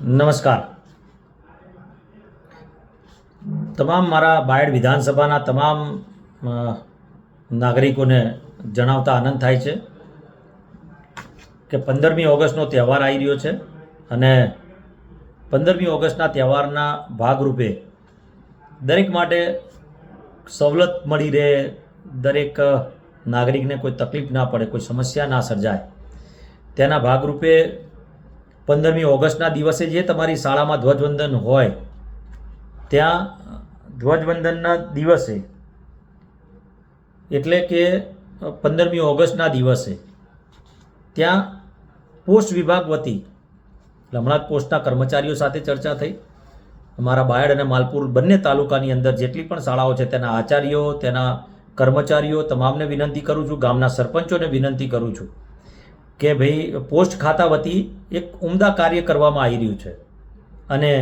નમસ્કાર. તમામ મારા બાયડ વિધાનસભાના તમામ નાગરિકોને જણાવતા આનંદ થાય છે કે પંદરમી ઓગસ્ટનો તહેવાર આવી રહ્યો છે અને પંદરમી ઓગસ્ટના તહેવારના ભાગરૂપે દરેક માટે સવલત મળી રહે, દરેક નાગરિકને કોઈ તકલીફ ના પડે, કોઈ સમસ્યા ના સર્જાય, તેના ભાગરૂપે પંદરમી ઓગસ્ટના દિવસે જે તમારી શાળામાં ધ્વજવંદન હોય, ત્યાં ધ્વજવંદનના દિવસે, એટલે કે પંદરમી ઓગસ્ટના દિવસે, ત્યાં પોસ્ટ વિભાગ વતી, એટલે હમણાં પોસ્ટના કર્મચારીઓ સાથે ચર્ચા થઈ, અમારા બાયડ અને માલપુર બંને તાલુકાની અંદર જેટલી પણ શાળાઓ છે, તેના આચાર્યો, તેના કર્મચારીઓ, તમામને વિનંતી કરું છું, ગામના સરપંચોને વિનંતી કરું છું કે ભાઈ પોસ્ટ ખાતા વતી એક ઉમદા કાર્ય કરવામાં આવી રહ્યું છે. અને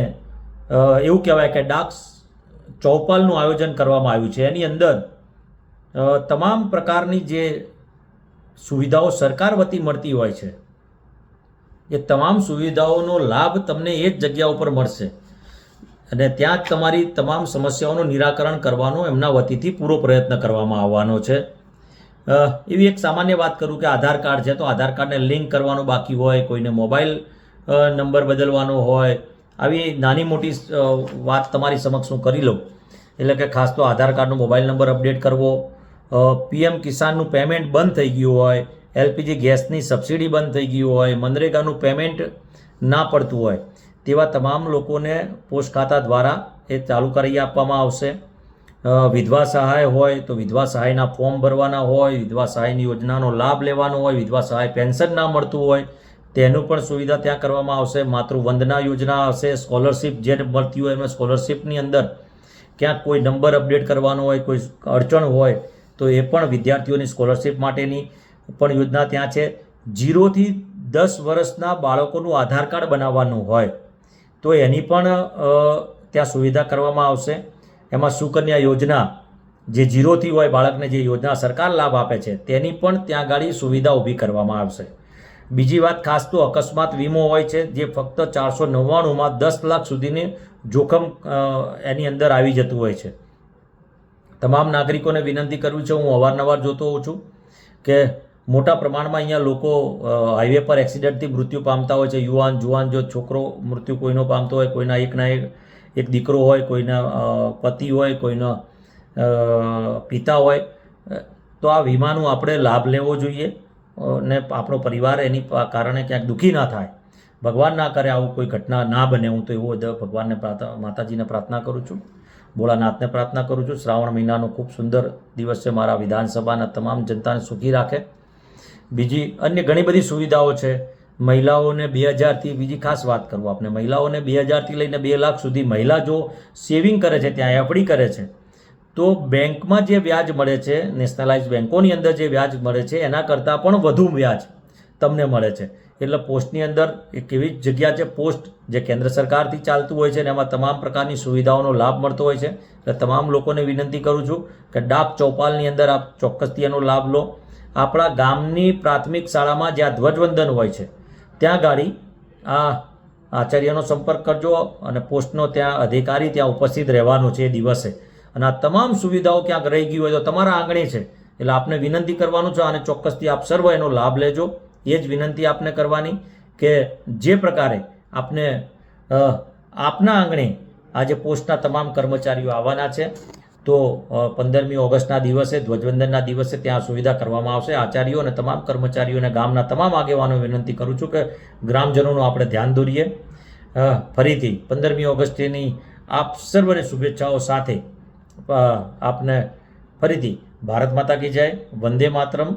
એવું કહેવાય કે ડાક ચોપાલનું આયોજન કરવામાં આવ્યું છે. એની અંદર તમામ પ્રકારની જે સુવિધાઓ સરકાર વતી મળતી હોય છે, એ તમામ સુવિધાઓનો લાભ તમને એ જ જગ્યા ઉપર મળશે. અને ત્યાં જ તમારી તમામ સમસ્યાઓનું નિરાકરણ કરવાનો એમના વતીથી પૂરો પ્રયત્ન કરવામાં આવવાનો છે. એવી એક સામાન્ય વાત કરું કે આધાર કાર્ડ છે, તો આધાર કાર્ડને લિંક કરવાનું બાકી હોય, કોઈને મોબાઈલ નંબર બદલવાનો હોય, આવી નાની મોટી વાત તમારી સમક્ષ હું કરી લઉં. એટલે કે ખાસ તો આધાર કાર્ડનો મોબાઈલ નંબર અપડેટ કરવો પીએમ કિસાનનું પેમેન્ટ બંધ થઈ ગયું હોય, એલપીજી ગેસની સબસિડી બંધ થઈ ગયું હોય, મનરેગાનું પેમેન્ટ ના પડતું હોય, તેવા તમામ લોકોને પોસ્ટ ખાતા દ્વારા એ ચાલુ કરી આપવામાં આવશે. વિધવા સહાય હોય તો વિધવા સહાયના ફોર્મ ભરવાના હોય, વિધવા સહાયની યોજનાનો લાભ લેવાનો હોય, વિધવા સહાય પેન્શન ના મળતું હોય, તેનું પણ સુવિધા ત્યાં કરવામાં આવશે. માતૃવંદના યોજના હશે, સ્કોલરશિપ જે મળતી હોય એમાં સ્કોલરશિપની અંદર ક્યાંક કોઈ નંબર અપડેટ કરવાનો હોય, કોઈ અડચણ હોય, તો એ પણ વિદ્યાર્થીઓની સ્કોલરશિપ માટેની પણ યોજના ત્યાં છે. જીરોથી દસ વર્ષના બાળકોનું આધાર કાર્ડ બનાવવાનું હોય, તો એની પણ ત્યાં સુવિધા કરવામાં આવશે. એમાં સુકન્યા યોજના જે જીરોથી હોય બાળકને જે યોજના સરકાર લાભ આપે છે, તેની પણ ત્યાં ગાડી સુવિધા ઊભી કરવામાં આવશે. બીજી વાત ખાસ તો અકસ્માત વીમો હોય છે, જે ફક્ત ચારસો નવ્વાણુંમાં દસ લાખ સુધીની જોખમ એની અંદર આવી જતું હોય છે. તમામ નાગરિકોને વિનંતી કરવી છે, હું અવારનવાર જોતો હોઉં છું કે મોટા પ્રમાણમાં અહીંયા લોકો હાઈવે પર એક્સિડન્ટથી મૃત્યુ પામતા હોય છે. યુવાન, જુવાન, જો છોકરો મૃત્યુ કોઈનો પામતો હોય, કોઈના એકના એક એક દીકરો હોય, કોઈના પતિ હોય, કોઈના પિતા હોય તો આ વીમાનું આપણે લાભ લેવો જોઈએ. ને આપણો પરિવાર એની કારણે ક્યાંક દુઃખી ના થાય. ભગવાન ના કરે આવું કોઈ ઘટના ના બને. હું તો એવો ભગવાનને માતાજીને પ્રાર્થના કરું છું. ભોળાનાથને પ્રાર્થના કરું છું. શ્રાવણ મહિનાનો ખૂબ સુંદર દિવસ છે મારા વિધાનસભાના. તમામ જનતાને સુખી રાખે. બીજી અન્ય ઘણી બધી સુવિધાઓ છે. મહિલાઓને બે હજારથી, બીજી ખાસ વાત કરું આપણે મહિલાઓને બે હજારથી લઈને બે લાખ સુધી મહિલા જો સેવિંગ કરે છે, ત્યાં એફડી કરે છે, તો બેંકમાં જે વ્યાજ મળે છે નેશનલાઇઝ બેંકોની અંદર જે વ્યાજ મળે છે, એના કરતાં પણ વધુ વ્યાજ તમને મળે છે. એટલે પોસ્ટની અંદર એક એવી જગ્યા છે, પોસ્ટ જે કેન્દ્ર સરકારથી ચાલતું હોય છે અને એમાં તમામ પ્રકારની સુવિધાઓનો લાભ મળતો હોય છે. એટલે તમામ લોકોને વિનંતી કરું છું કે ડાક ચોપાલની અંદર આપ ચોક્કસથી એનો લાભ લો. આપણા ગામની પ્રાથમિક શાળામાં જ્યાં ધ્વજવંદન હોય છે ત્યાં ગાડી આ આચાર્યનો સંપર્ક કરજો અને પોસ્ટનો ત્યાં અધિકારી ત્યાં ઉપસ્થિત રહેવાનો છે એ દિવસે. અને આ તમામ સુવિધાઓ ક્યાંક રહી ગઈ હોય તો તમારા આંગણે છે. એટલે આપને વિનંતી કરવાનું છે અને ચોક્કસથી આપ સર્વ એનો લાભ લેજો. એ જ વિનંતી આપને કરવાની કે જે પ્રકારે આપને આપના આંગણે આજે પોસ્ટના તમામ કર્મચારીઓ આવવાના છે. તો પંદરમી ઓગસ્ટના દિવસે, ધ્વજવંદનના દિવસે ત્યાં સુવિધા કરવામાં આવશે. આચાર્યો અને તમામ કર્મચારીઓને ગામના તમામ આગેવાનો વિનંતી કરું છું કે ગ્રામજનોનું આપણે ધ્યાન દોરીએ. ફરીથી પંદરમી ઓગસ્ટની આપ સર્વને શુભેચ્છાઓ સાથે આપને ફરીથી ભારત માતા કી જય, વંદે માતરમ.